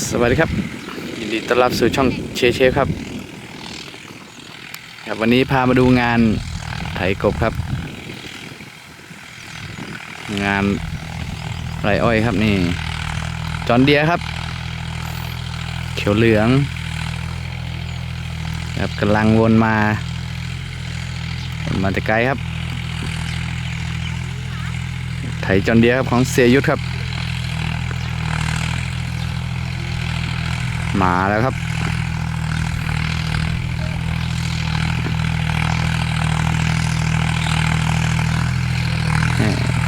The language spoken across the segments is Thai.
สวัสดีครับ ยินดีต้อนรับสู่ช่องเชฟเชฟครับ ครับ วันนี้พามาดูงานไถกบครับ งานไรอ้อยครับนี่ จอนเดียครับ เขียวเหลืองครับกำลังวนมาวนมาแต่ไกลครับ ไถจอนเดียครับของเสียยุทธครับ มาแล้วครับ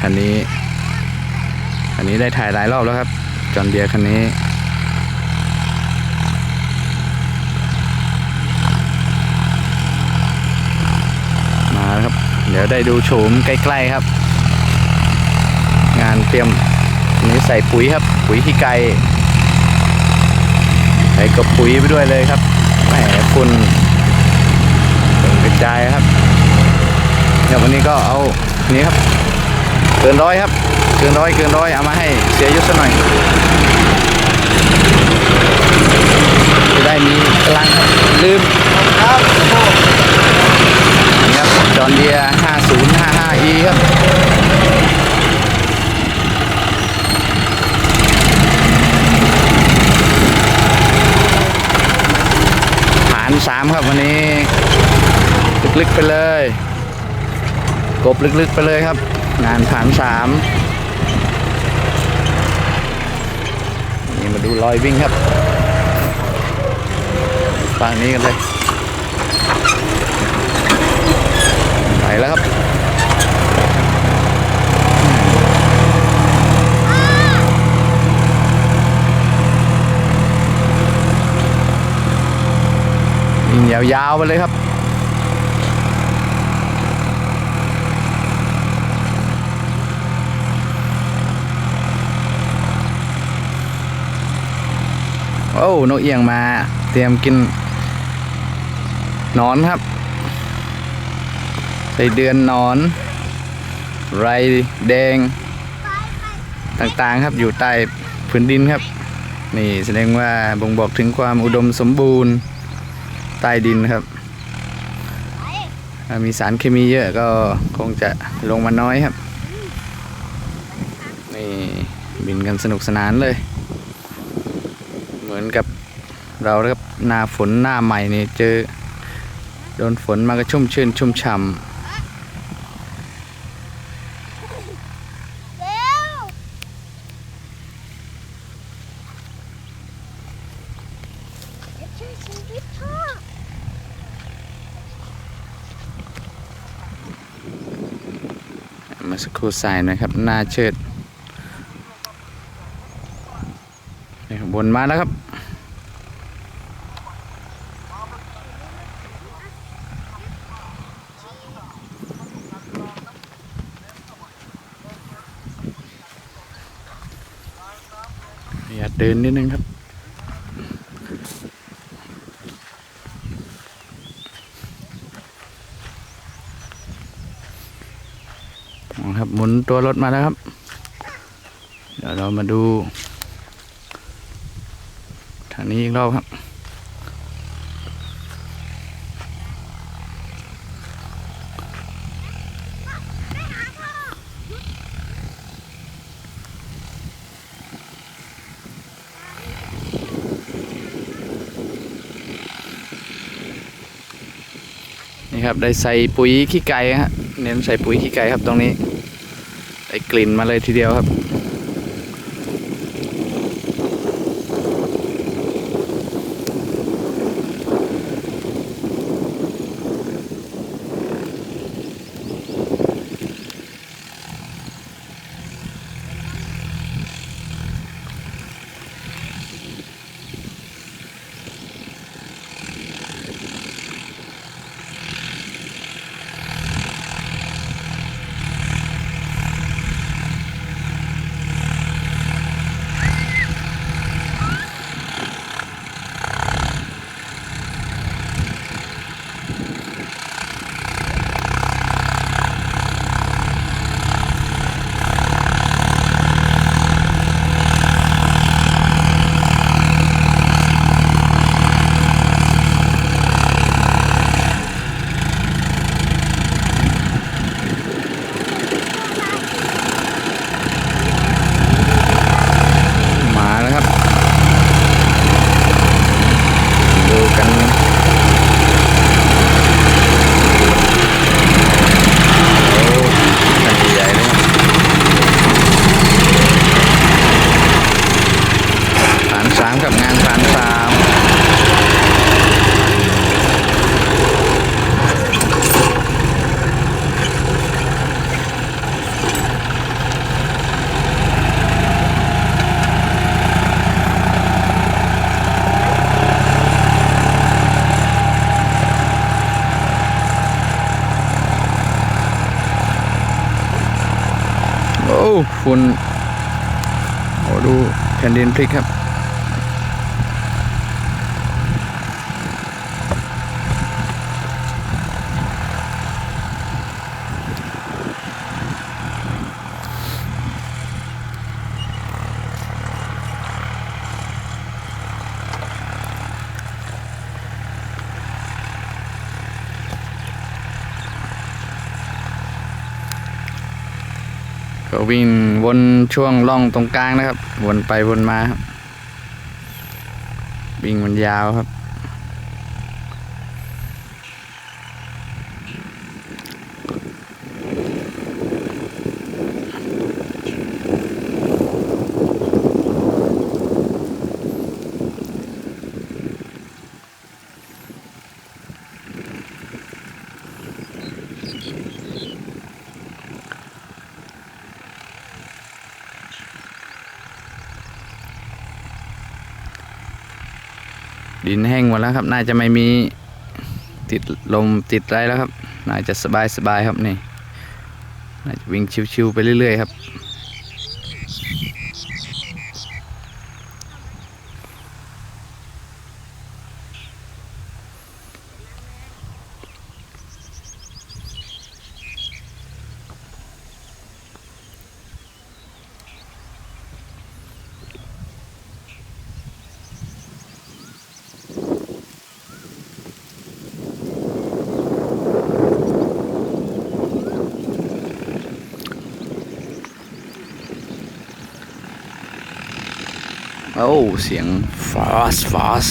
คันนี้คันนี้ได้ถ่ายหลายรอบแล้วครับ จอนเดียคันนี้มาครับเดี๋ยวได้ดูโฉมใกล้ ๆครับ งานเตรียมนนี้ใส่ปุ๋ยครับ ปุ๋ยที่ไกล ใส่กับปุ๋ยไปด้วยเลยครับแหมคุณกระจายครับเดี๋ยววันนี้ก็เอานี้ครับ เกินร้อยครับ เกินร้อยเกินร้อยเอามาให้เสียยุทธซะหน่อยจะได้มีกำลังครับลืมครับนี่ครับจอนเดีย 5055E ครับ ฐานสามครับวันนี้ ลึกๆไปเลย กบลึกๆไปเลยครับ งานฐานสามนี่มาดูรอยวิ่งครับฝั่งนี้กันเลยไปแล้วครับวิ่งยาวๆไปเลยครับ โอ้นกเอียงมา เตรียมกินนอนครับใส่เดือนนอน ไรแดง ต่างๆครับอยู่ใต้พื้นดินครับ นี่แสดงว่าบ่งบอกถึงความอุดมสมบูรณ์ใต้ดินครับมีสารเคมีเยอะก็คงจะลงมาน้อยครับ นี่บินกันสนุกสนานเลย อนกับเราครับหน้าฝนหน้าใหม่นี่เจอโดนฝนมาก็ชุ่มชื่นชุ่มฉ่ำมาสักครู่สายนะครับหน้าเชิดนี่ครั บนมาแล้วครับ อย่าเดินนิดนึงครับครับหมุนตัวรถมาแล้วครับ เดี๋ยวเรามาดู ทางนี้อีกรอบครับ นี่ครับ ได้ใส่ปุ๋ยขี้ไก่ฮะ เน้นใส่ปุ๋ยขี้ไก่ครับตรงนี้ ได้กลิ่นมาเลยทีเดียวครับ คุณโอ้ดูแผ่นดินพลิกครับ วิ่งวนช่วงล่องตรงกลางนะครับ วนไปวนมาครับวิ่งมันยาวครับ ดินแห้งหมดแล้วครับ น่าจะไม่มีติดลมติดอะไรแล้วครับ น่าจะสบายสบายครับนี่ น่าจะวิ่งชิวๆไปเรื่อยๆครับ อ้เสียงฟาสฟาส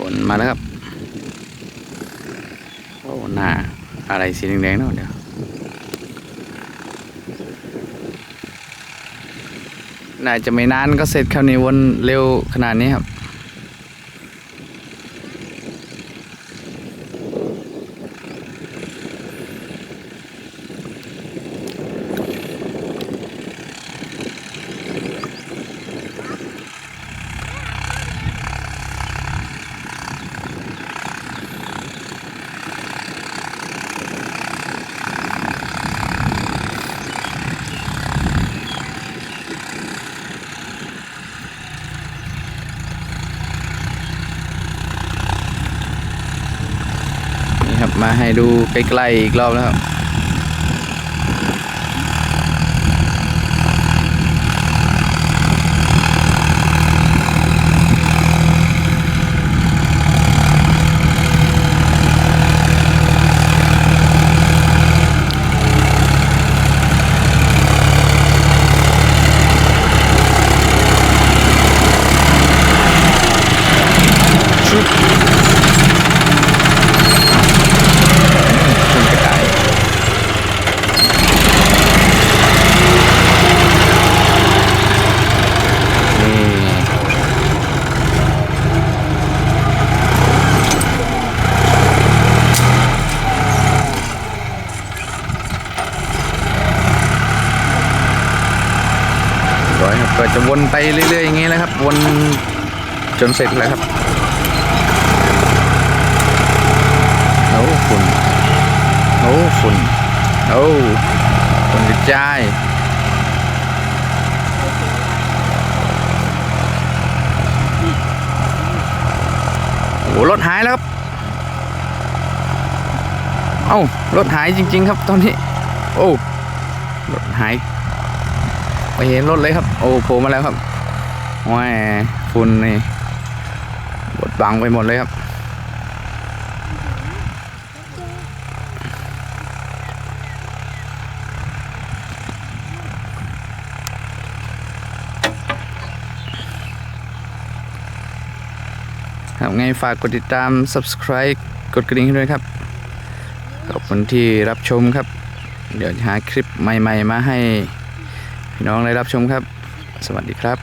วนมาแล้วครับโอ้หน้าอะไรสีแดงๆเนาะเดี๋ยว น่าจะไม่นานก็เสร็จครับนี่วนเร็วขนาดนี้ครับ ครับมาให้ดูใกล้ๆอีกรอบแล้วครับชุบขึ้นกระต่ายนี่ร้อยครับก็ จะวนไปเรื่อยๆอย่างนี้แหละครับ วนจนเสร็จแล้วครับโอ้ฝุ่นโอ้ฝุ่นโอ้ฝุ่นกระจายโอ้รถหายแล้วครับ เอ้ารถหายจริง ๆ ครับตอนนี้ โอ้รถหาย ไปเห็นรถเลยครับ โอ้โผล่มาแล้วครับว้ายฝุ่นนี่บดบังไปหมดเลยครับ ครับไงฝากกดติดตาม subscribe กดกระดิ่งให้ด้วยครับ ขอบคุณที่รับชมครับ เดี๋ยวหาคลิปใหม่ ๆ มาให้ พี่น้องได้รับชมครับ สวัสดีครับ